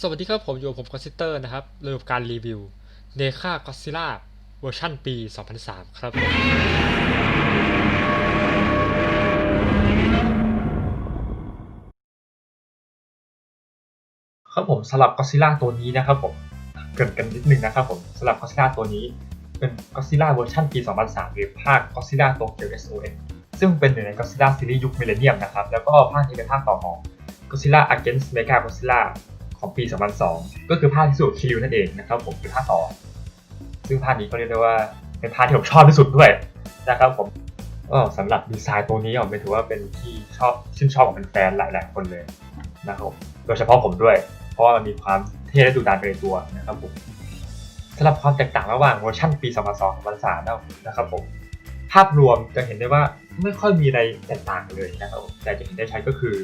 สวัสดีครับผมอยู่ผมคอนซิสเตอร์นะครับเริ่มการรีวิวเนค่าก็ซิล่าเวอร์ชันปี 2003 ครับ ครับผมสำหรับก็ซิล่าตัวนี้นะครับผมเกินกันนิดนึงนะครับผมสำหรับก็ซิล่าตัวนี้ เป็นก็ซิล่าเวอร์ชันปี 2003 หรือภาคก็ซิล่าตัวเกียว SOS ซึ่งเป็นหนึ่งในก็ซิล่าซีรีส์ยุคมิเลเนียมนะครับแล้วก็ภาคนี้เป็นภาคต่อของก็ซิล่า Against Mega Godzilla ของปี 2002 ก็คือภาคที่สุดคิริวนั่นเองนะครับผมเป็นภาคต่อ ซึ่งภาคนี้ก็เรียกได้ว่าเป็นภาคที่ผมชอบที่สุดด้วยนะครับผมก็สำหรับดีไซน์ตัวนี้ผมถือว่าเป็นที่ชอบชื่นชอบของแฟนๆหลาย ๆ คนเลยนะครับโดยเฉพาะผมด้วย เพราะว่ามันมีความเท่และดุดันไปในตัวนะครับผมสำหรับความแตกต่างระหว่างเวอร์ชันปี 2002 2003นะครับผมภาพรวมจะเห็นได้ว่าไม่ค่อยมีอะไรแตกต่างเลยนะครับแต่จะเห็นได้ชัดก็คือ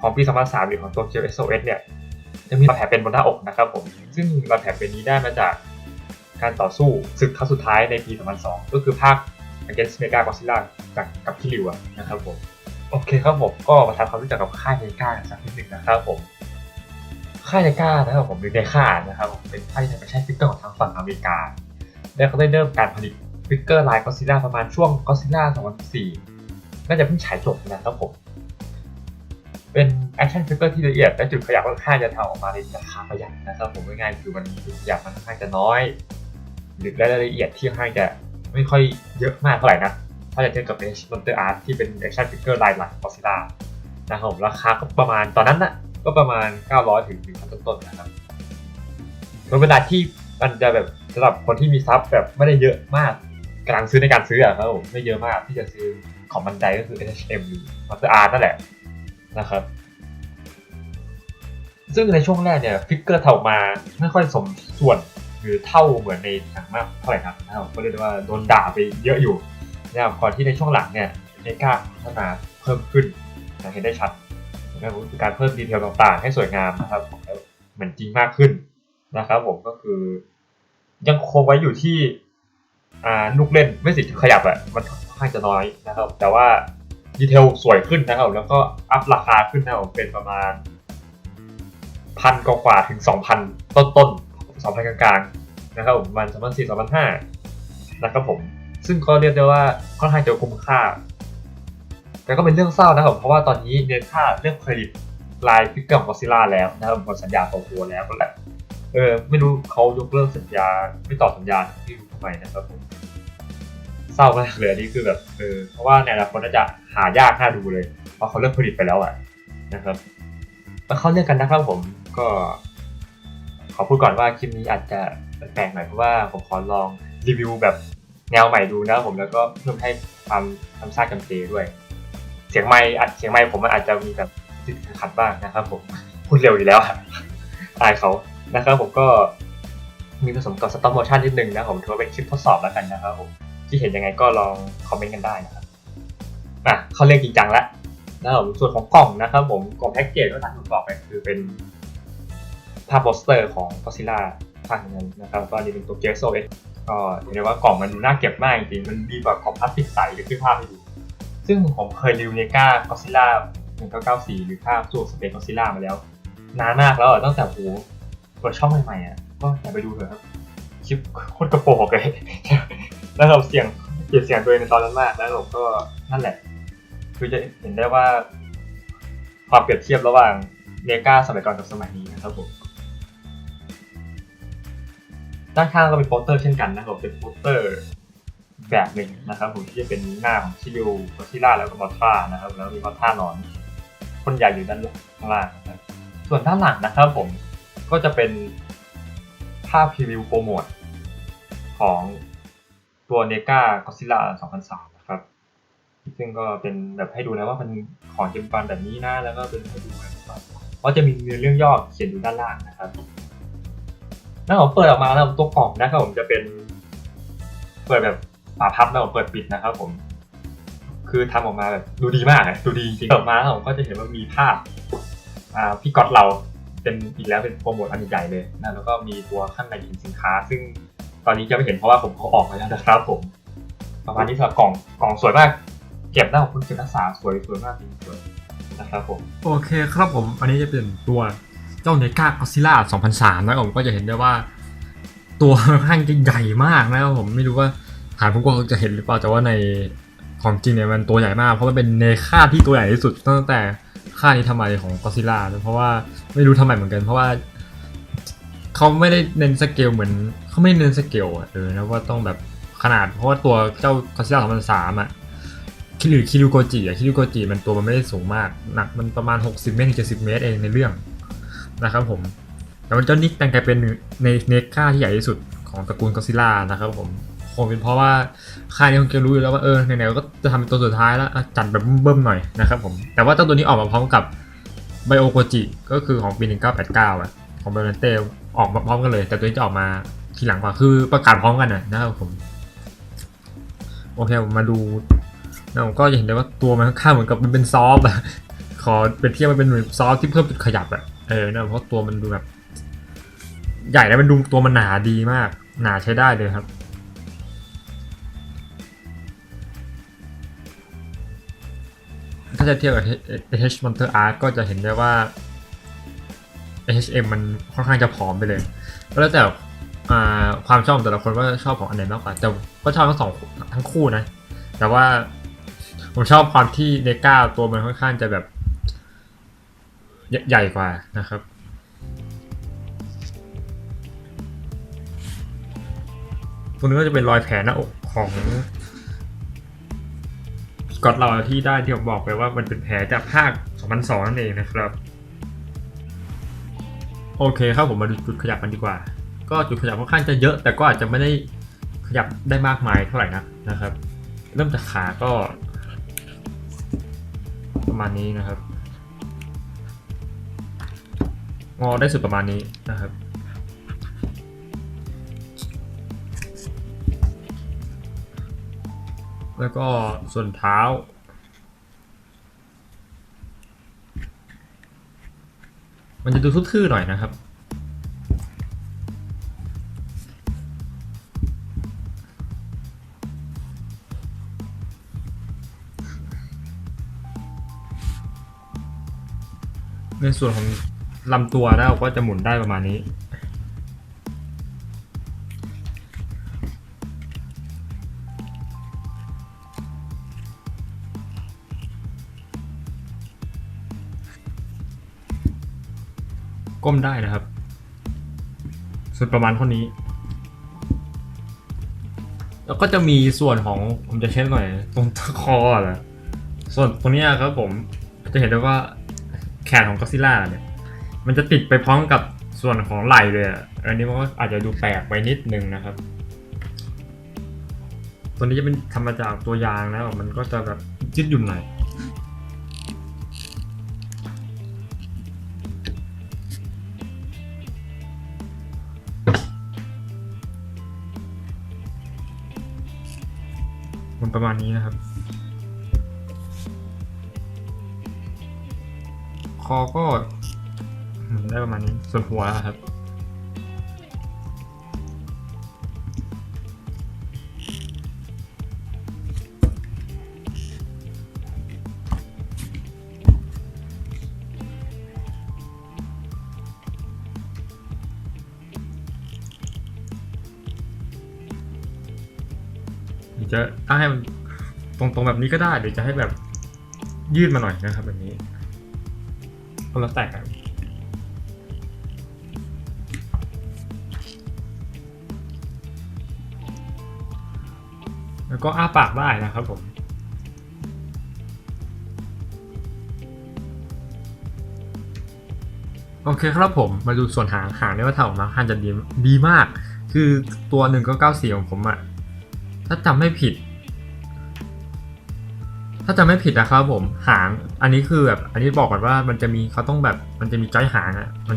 ของปี2003หรือของตัวเกียว SOS เนี่ยจะมีรอยแผลเป็นบนหน้าอกนะครับผม ซึ่งรอยแผลเป็นนี้ได้มาจากการต่อสู้ศึกครั้งสุดท้ายในปี 2002 ก็คือภาค Against Mega Godzilla จากกับคิริวอะนะครับผม โอเคครับผมก็มาทำความรู้จักกับค่ายเนก้าสักนิดหนึ่งนะครับผม ค่ายเนก้านะครับผมหรือเนค่านะครับผมเป็นค่ายที่ใช้ฟิกเกอร์ของทางฝั่งอเมริกา และเขาได้เริ่มการผลิตฟิกเกอร์ลายก็ซิล่าประมาณช่วงก็ซิล่า2014 น่าจะเพิ่งฉายจบนะครับผม เป็นแอคชั่นฟิกเกอร์ที่ละเอียดและจุดขยับค่อนข้างจะทำออกมาในราคาประหยัดนะครับผมง่ายๆคือมันจุดขยับมันค่อนข้างจะน้อยหรือรายละเอียดที่ค่อนข้างจะไม่ค่อยเยอะมากเท่าไหร่นะถ้าจะเทียบกับในมอนเตอร์อาร์ตที่เป็นแอคชั่นฟิกเกอร์ลายหลักก็ซิล่านะครับผมราคาก็ประมาณตอนนั้นนะก็ประมาณ 900 ถึง1,000ต้นๆนะครับเป็นเวลาที่มันจะแบบสำหรับคนที่มีทรัพย์แบบไม่ได้เยอะมากกำลังซื้อในการซื้ออะครับผมไม่เยอะมากที่จะซื้อของบันไดก็คือ NHM หรือมอนเตอร์อาร์นั่นแหละ นะครับ ซึ่งในช่วงแรกเนี่ยฟิกเกอร์ทำออกมาไม่ค่อยสมส่วนหรือเท่าเหมือนในหนังมากเท่าไหร่นักนะครับก็เรียกว่าโดนด่าไปเยอะอยู่นะครับก่อนที่ในช่วงหลังเนี่ยเนกล้าพัฒนาเพิ่มขึ้นเห็นได้ชัดนะครับการเพิ่มดีเทลต่างๆ ให้สวยงามนะครับเหมือนจริงมากขึ้นนะครับผมก็คือ ยังคงไว้อยู่ที่อ่าลูกเล่นไม่สิขยับอะมันค่อนข้างจะน้อยนะครับ แต่ว่า ดีเทลสวยขึ้นนะครับ แล้วก็อัพราคาขึ้นนะครับเป็นประมาณพันกว่าถึงสองพันต้นต้นสองพันกลางๆนะครับผมประมาณสองพันสี่สองพันห้านะครับผม ซึ่งก็เรียกได้ว่าค่อนข้างจะคุ้มค่า แต่ก็เป็นเรื่องเศร้านะครับเพราะว่าตอนนี้เนท่าเรื่องเครดิตลายฟิกเกอร์ของกอซิล่าแล้วนะครับหมดสัญญาต่อตัวแล้วก็แหละเออไม่รู้เขายกเลิกสัญญาไม่ต่อสัญญาที่รู้ทำไมนะครับผม เศร้ามากเลยอันนี้คือแบบเออเพราะว่าในอนาคตน่าจะหายากน่าดูเลย เพราะเขาเลิกผลิตไปแล้วอะนะครับมาเข้าเรื่องกันนะครับผมก็ ขอพูดก่อนว่าคลิปนี้อาจจะแปลกๆหน่อยเพราะว่าผมขอลองรีวิวแบบแนวใหม่ดูนะครับผมแล้วก็เพิ่มให้ความทำซากจำเจด้วย เสียงไมค์อัดเสียงไมค์ผมมันอาจจะมีแบบติดขัดบ้างนะครับ ผมพูดเร็วอยู่แล้วอะอายเขานะครับผมก็มีผสมกับสต็อปโมชั่นนิดนึงนะผมถือว่าเป็นคลิปทดสอบแล้วกันนะครับผม ที่เห็นยังไงก็ลองคอมเมนต์กันได้นะครับอะเขาเรียกจริงจังแล้วนะครับส่วนของกล่องนะครับผมกล่องแพ็กเกจก็ตามที่ผมบอกไปคือเป็นภาพโปสเตอร์ของก็ซิล่าภาคนั้นนะครับก็อันนี้เป็นตัวเกสโซเอก็เห็นได้ว่ากล่องมันดูน่าเก็บมากจริงมันดีกว่ากล่องพลาสติกใสหรือขึ้นภาพให้ดูซึ่งผมเคยรีวิวเนก้าก็ซิล่า1994 หรือภาพสูตรสเปนก็ซิล่ามาแล้ว นานมากแล้วตั้งแต่โหเปิดช่องใหม่ๆอะก็อย่าไปดูเถอะครับคลิปโคตรกระโปรงเลย แล้วเราเสียงเกลียดเสียงตัวเองในตอนนั้นมาก แล้วผมก็นั่นแหละ คือจะเห็นได้ว่า ความเปรียบเทียบระหว่างเนก้าสมัยก่อนกับสมัยนี้นะครับผมด้านข้างก็เป็นโปสเตอร์เช่นกันนะครับเป็นโปสเตอร์แบบหนึ่งนะครับผมที่จะเป็นหน้าของชิริวกอซิล่าแล้วก็มอทรานะครับ แล้วมีมอทรานอนคนใหญ่อยู่ด้านข้างล่างนะส่วนด้านหลังนะครับผมก็จะเป็นภาพพรีวิวโปรโมทของ ตัวเนกาก็ซิล่า2003 นะครับ ซึ่งก็เป็นแบบให้ดูนะว่ามันของจำปันแบบนี้นะแล้วก็เป็นให้ดูนะครับว่าจะมีเนื้อเรื่องย่อเขียนอยู่ด้านล่างนะครับแล้วผมเปิดออกมาแล้วตัวกล่องนะครับผมจะเป็นเปิดแบบฝาพับแล้วผมเปิดปิดนะครับผม คือทำออกมาแบบดูดีมากดูดีจริงๆเปิดมาแล้วผมก็จะเห็นว่ามีภาพอ่าพี่ก๊อตเราเป็นอีกแล้วเป็นโปรโมทอันใหญ่เลยนะแล้วก็มีตัวข้างในเป็นสินค้า ซึ่ง ตอนนี้จะไม่เห็นเพราะว่าผมเขาออกมาแล้วนะครับผม ประมาณนี้สำหรับกล่องกล่องสวยมาก เก็บได้ของคุณเก็บรักษาสวยสวยมากจริงๆสวยนะครับผม โอเคครับผม อันนี้จะเป็นตัวเจ้าเนกากอซิล่า2003นะครับผมก็จะเห็นได้ว่า ตัวค่อนข้างจะใหญ่มากนะครับผมไม่รู้ว่าฐานผมก็จะเห็นหรือเปล่าแต่ว่าในของจริงเนี่ยมันตัวใหญ่มาก เพราะมันเป็นเนค่าที่ตัวใหญ่ที่สุดตั้งแต่ค่านี้ทำไมของกอซิล่าเพราะว่าไม่รู้ทำไมเหมือนกันเพราะว่า เขาไม่ได้เน้นสเกลเหมือนเขาไม่ได้เน้นสเกลอะเออนะว่าต้องแบบขนาดเพราะว่าตัวเจ้ากอซิล่า2003อะคิริคิริโกจิอะคิริโกจิมันตัวมันไม่ได้สูงมาก หนักมันประมาณ 60 เมตรถึง70เมตรเองในเรื่องนะครับผมแต่ว่าเจ้านิกแต่งกลายเป็นในเนค่าที่ใหญ่ที่สุดของตระกูลก็ซิล่านะครับผมคงเป็นเพราะว่าค่ายนี้คงจะรู้อยู่แล้วว่าเออไหนๆก็จะทำเป็นตัวสุดท้ายแล้วอะจัดแบบเบิ่มๆหน่อยนะครับผมแต่ว่าเจ้าตัวนี้ออกมาพร้อมกับไบโอโกจิก็คือของปี 1989อะของเบลเต้ ออกมาพร้อมกันเลย แต่ตัวนี้จะออกมาทีหลังกว่าคือประกาศพร้อมกันนะนะครับผม โอเคผมมาดูแล้วผมก็จะเห็นได้ว่าตัวมันค่อนข้างเหมือนกับมันเป็นซอฟต์อะขอเป็นเทียบมันเป็นซอฟต์ที่เพิ่มจุดขยับอะเออนะเพราะตัวมันดูแบบใหญ่แล้วมันดูตัวมันหนาดีมาก หนาใช้ได้เลยครับถ้าจะเทียบกับ H Monster Art ก็จะเห็นได้ว่า HM มันค่อนข้างจะผอมไปเลยก็แล้วแต่ความชอบแต่ละคนว่าชอบของอันไหนมากกว่าแต่ก็ชอบทั้งสองทั้งคู่นะ แต่ว่าผมชอบความที่เนก้าตัวมันค่อนข้างจะแบบ ใหญ่กว่านะครับ ตรงนี้ก็จะเป็นรอยแผลหน้าอกของกอตเราที่ได้ที่ผมบอกไปว่ามันเป็นแผลจากภาค 2002 นั่นเองนะครับ โอเคครับผมมาดูจุดขยับกันดีกว่า ก็จุดขยับค่อนข้างจะเยอะ แต่ก็อาจจะไม่ได้ขยับได้มากมายเท่าไหร่นักนะครับ เริ่มจากขาก็ ประมาณนี้นะครับ งอได้สุดประมาณนี้นะครับแล้วก็ส่วนเท้า มันจะดูทื่อๆหน่อยนะครับ ในส่วนของลำตัวนะก็จะหมุนได้ประมาณนี้ ก้มได้นะครับ ส่วนประมาณเท่านี้ แล้วก็จะมีส่วนของผมจะเช็ดหน่อย ตรงคอแหละส่วนตรงนี้ครับผมจะเห็นได้ว่าแขนของก็ซิล่าเนี่ย มันจะติดไปพร้อมกับส่วนของไหล่เลยอะอันนี้มันก็อาจจะดูแปลกไปนิดนึงนะครับ ตัวนี้จะเป็นทำมาจากตัวยางนะมันก็จะแบบยืดหยุ่นหน่อย ประมาณนี้นะครับ คอก็ได้ประมาณนี้ส่วนหัวครับ จะตั้งให้มันตรงๆแบบนี้ก็ได้หรือจะให้แบบยืดมาหน่อยนะครับแบบนี้ก็แล้วแต่กันแล้วก็อ้าปากได้นะครับผมโอเคครับผมมาดูส่วนหางหางเนี่ยว่าทำออกมาค่อนข้างจะดีดีมาก คือตัวหนึ่งก็เก้าสี่ของผมอะ ถ้าจำไม่ผิด ถ้าจำไม่ผิดนะครับผมหาง อันนี้คือแบบอันนี้บอกก่อนว่ามันจะมีเขาต้องแบบมันจะมีจ้อยหางอะมัน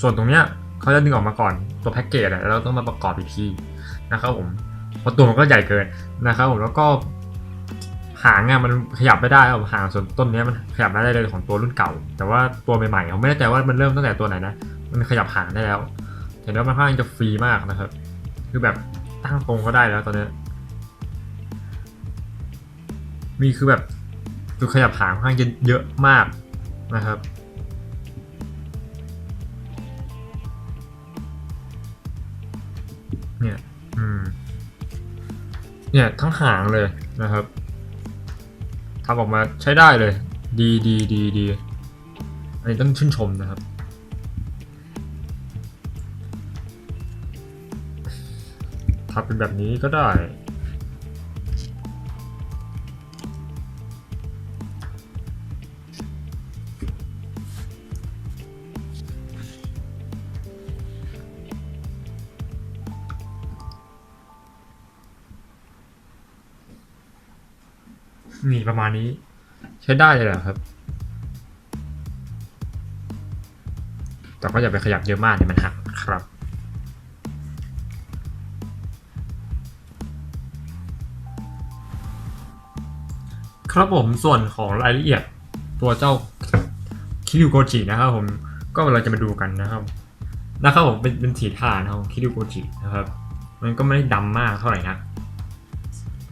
ส่วนตรงเนี้ยเขาจะดึงออกมาก่อนตัวแพ็กเกจอะแล้วเราต้องมาประกอบอีกทีนะครับผมเพราะตัวมันก็ใหญ่เกินนะครับผมแล้วก็หางอะมันขยับไม่ได้ครับหางส่วนต้นเนี้ยมันขยับไม่ได้เลยของตัวรุ่นเก่า แต่ว่าตัวใหม่ๆผมไม่แน่ใจว่ามันเริ่มตั้งแต่ตัวไหนนะมันขยับหางได้แล้วเห็นว่ามันค่อนข้างจะฟรีมากนะครับ คือแบบตั้งตรงก็ได้แล้วตอนเนี้ย มีคือแบบตัวขยับหางค่อนข้างเยอะมากนะครับ เนี่ยอืมเนี่ยทั้งหางเลยนะครับทำออกมาใช้ได้เลย ดีดีดีดีอันนี้ต้องชื่นชมนะครับทัาเป็นแบบนี้ก็ได้ นี่ประมาณนี้ ใช้ได้เลยเหรอครับ แต่ก็อย่าไปขยับเยอะมากเดี๋ยวมันหักครับครับผมส่วนของรายละเอียดตัวเจ้าคิริวโกจินะครับผมก็เราจะมาดูกันนะครับ นะครับผมเป็นเป็นสีถ่านของคิริวโกจินะครับ มันก็ไม่ได้ดำมากเท่าไหร่นะ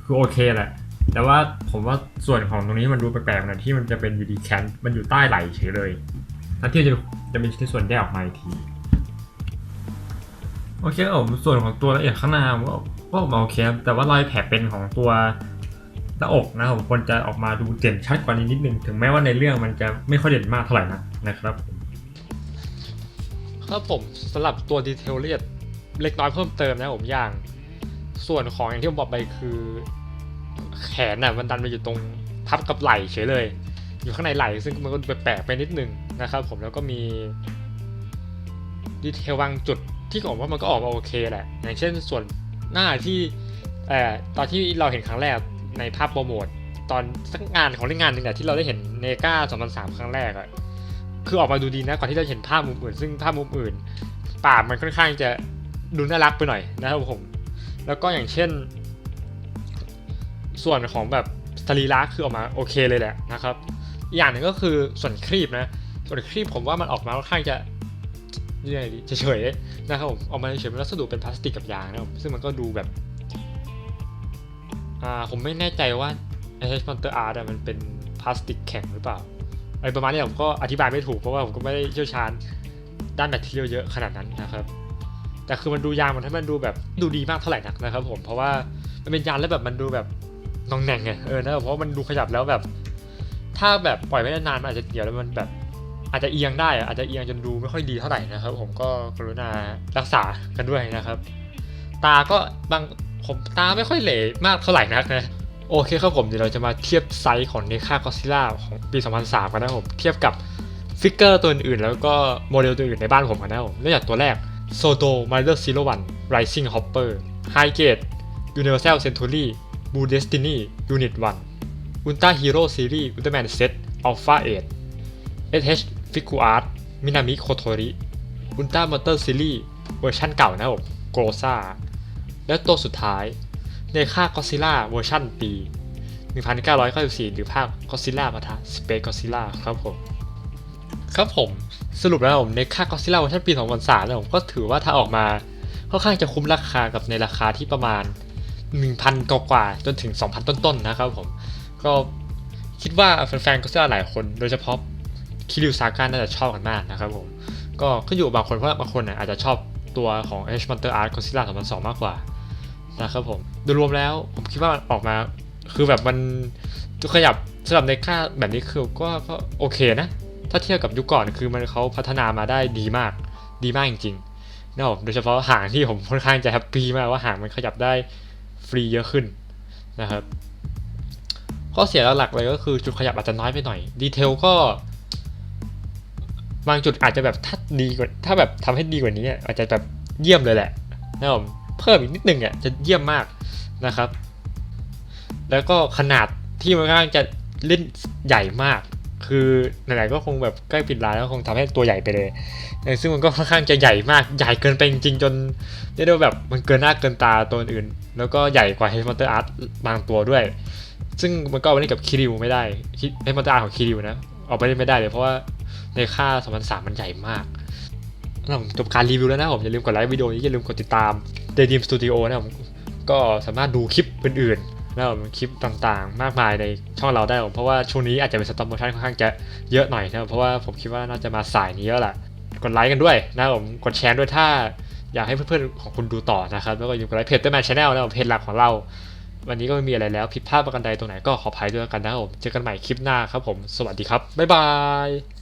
คือโอเคแหละ แต่ว่าผมว่าส่วนของตรงนี้มันดูแปลกๆนะที่มันจะเป็นยูดีแคนมันอยู่ใต้ไหลเฉยเลยแล้วที่จะจะเป็นชิ้นส่วนแยกออกมาอีกทีโอเคครับผมส่วนของตัวละเอียดข้างหน้าก็ก็ออกมาโอเคครับแต่ว่ารอยแผลเป็นของตัวหน้าอกนะครับผมควรจะออกมาดูเด่นชัดกว่านี้นิดนึงถึงแม้ว่าในเรื่องมันจะไม่ค่อยเด่นมากเท่าไหร่นะนะครับผมครับผมสำหรับตัวดีเทลเอียดเล็กน้อยเพิ่มเติมนะผมอย่าง ส่วนของอย่างที่ผมบอกไปคือ แขนน่ะมันดันไปอยู่ตรงทับกับไหล่เฉยเลย อยู่ข้างในไหล่ซึ่งมันก็แปลกไปนิดนึงนะครับผมแล้วก็มีดีเทลบางจุดที่ผมว่ามันก็ออกมาโอเคแหละ อย่างเช่นส่วนหน้าที่เอ่อตอนที่เราเห็นครั้งแรกในภาพโปรโมทตอนสักงานของเล่นงานหนึ่งเนี่ยที่เราได้เห็นเนกา2003 ครั้งแรกอะคือออกมาดูดีนะก่อนที่จะเห็นภาพมุมอื่น ซึ่งภาพมุมอื่นป่ามันค่อนข้างจะดูน่ารักไปหน่อยนะครับผม แล้วก็อย่างเช่น ส่วนของแบบสรีระคือออกมาโอเคเลยแหละนะครับ อย่างหนึ่งก็คือส่วนครีบนะ ส่วนครีบผมว่ามันออกมาค่อนข้างจะยังไงดีเฉยๆนะครับผมออกมาเฉยๆเป็นวัสดุเป็นพลาสติกกับยางนะครับซึ่งมันก็ดูแบบอ่าผมไม่แน่ใจว่า H Monster Art อะมันเป็นพลาสติกแข็งหรือเปล่าอะไรประมาณนี้ผมก็อธิบายไม่ถูกเพราะว่าผมก็ไม่ได้เชี่ยวชาญด้านแบตเตอรี่เยอะขนาดนั้นนะครับ แต่คือมันดูยางมันให้มันดูแบบดูดีมากเท่าไหร่นักนะครับผมเพราะว่ามันเป็นยางแล้วแบบมันดูแบบ นองแหน่งไงเออนะเพราะว่ามันดูขยับแล้วแบบ ถ้าแบบปล่อยไว้นานๆมันอาจจะเกี่ยวแล้วมันแบบ อาจจะเอียงได้อาจจะเอียงจนดูไม่ค่อยดีเท่าไหร่นะครับ ผมก็กรุณารักษากันด้วยนะครับ ตาก็บางผมตาไม่ค่อยเหล่มากเท่าไหร่นักนะโอเคครับผมเดี๋ยวเราจะมาเทียบไซส์ของเนค่าก็ซิล่าของปี 2003 กันนะครับผมเทียบกับฟิกเกอร์ตัวอื่นๆแล้วก็โมเดลตัวอื่นในบ้านผมกันนะครับผมเริ่มจากตัวแรกโซโ o มาเ r อร์ซีโรวันไรซิ่งฮอปเปอร์ไฮเกตยูนิเวอร์แซลเซนทูรี่ บูเดสตินียูนิตวันอุลตร้าฮีโร่ซีรีส์อุลตร้าแมนเซตอัลฟาเอ็ดเอชฟิกูอาร์ตมินามิโคโทริอุลตร้ามอเตอร์ซีรีส์เวอร์ชันเก่านะครับโกลซาและตัวสุดท้ายในค่าก็ซิล่าเวอร์ชันปี 1994 หรือภาคก็ซิล่าปะทะสเปซก็ซิล่าครับผม ครับผมสรุปแล้วผมในค่าก็ซิล่าเวอร์ชันปี 2003นี่ยผมก็ถือว่าถ้าออกมาค่อนข้างจะคุ้มราคากับในราคาที่ประมาณ 1,000กว่าจนถึง 2,000 ต้นๆนะครับผม ก็คิดว่าแฟนๆก็ซิล่าหลายคน โดยเฉพาะคิริวซาก้าน่าจะชอบกันมากนะครับผม ก็ขึ้นอยู่บางคนเพราะบางคนเนี่ยอาจจะชอบตัวของ H Monster Art Godzilla 2002 มากกว่านะครับผมโดยรวมแล้วผมคิดว่ามันออกมาคือแบบมันขยับสำหรับในค่าแบบนี้คือก็ก็โอเคนะ ถ้าเทียบกับยุคก่อนคือมันเขาพัฒนามาได้ดีมากดีมากจริงๆนะครับโดยเฉพาะหางที่ผมค่อนข้างจะแฮปปี้มากว่าหางมันขยับได้ ฟรีเยอะขึ้นนะครับข้อเสียหลักเลยก็คือจุดขยับอาจจะน้อยไปหน่อยดีเทลก็บางจุดอาจจะแบบถ้าดีกว่าถ้าแบบทำให้ดีกว่านี้อาจจะแบบเยี่ยมเลยแหละนะครับผมเพิ่มอีกนิดนึงอะจะเยี่ยมมากนะครับ แล้วก็ขนาดที่มันค่อนข้างจะเล่นใหญ่มาก คือไหนๆก็คงแบบใกล้ปิดร้านแล้วคงทำให้ตัวใหญ่ไปเลย ซึ่งมันก็ค่อนข้างจะใหญ่มากใหญ่เกินไปจริงๆจนเรียกได้ว่าแบบมันเกินหน้าเกินตาตัวอื่น แล้วก็ใหญ่กว่า h ฮ Monster Art บางตัวด้วย ซึ่งมันก็เอาไปเล่นกับคิริวไม่ได้ h ฮ Monster Art ของคิริวนะเอาไปเล่นไม่ได้เลยเพราะว่าในค่า2003มันใหญ่มากแล้วผมจบการรีวิวแล้วนะผมอย่าลืมกดไลค์วิดีโอนี้อย่าลืมกดติดตาม Daydream Studio นะผมก็สามารถดูคลิปอื่นๆนะครับผมคลิปต่างๆ มากมายในช่องเราได้ผมเพราะว่าช่วงนี้อาจจะเป็นสต็อปโมชั่นค่อนข้างจะเยอะหน่อยนะเพราะว่าผมคิดว่าน่าจะมาสายนี้แล้วแหละกดไลค์กันด้วยนะผมกดแชร์ด้วยถ้า อยากให้เพื่อนๆของคุณดูต่อนะครับ แล้วก็อยู่กับไลฟ์เพจเตอร์แมนชาแนลแล้วเพจหลักของเรา วันนี้ก็ไม่มีอะไรแล้วผิดพลาดประการใดตรงไหนก็ขออภัยด้วยกันนะครับผมเจอกันใหม่คลิปหน้าครับผม สวัสดีครับบ๊ายบาย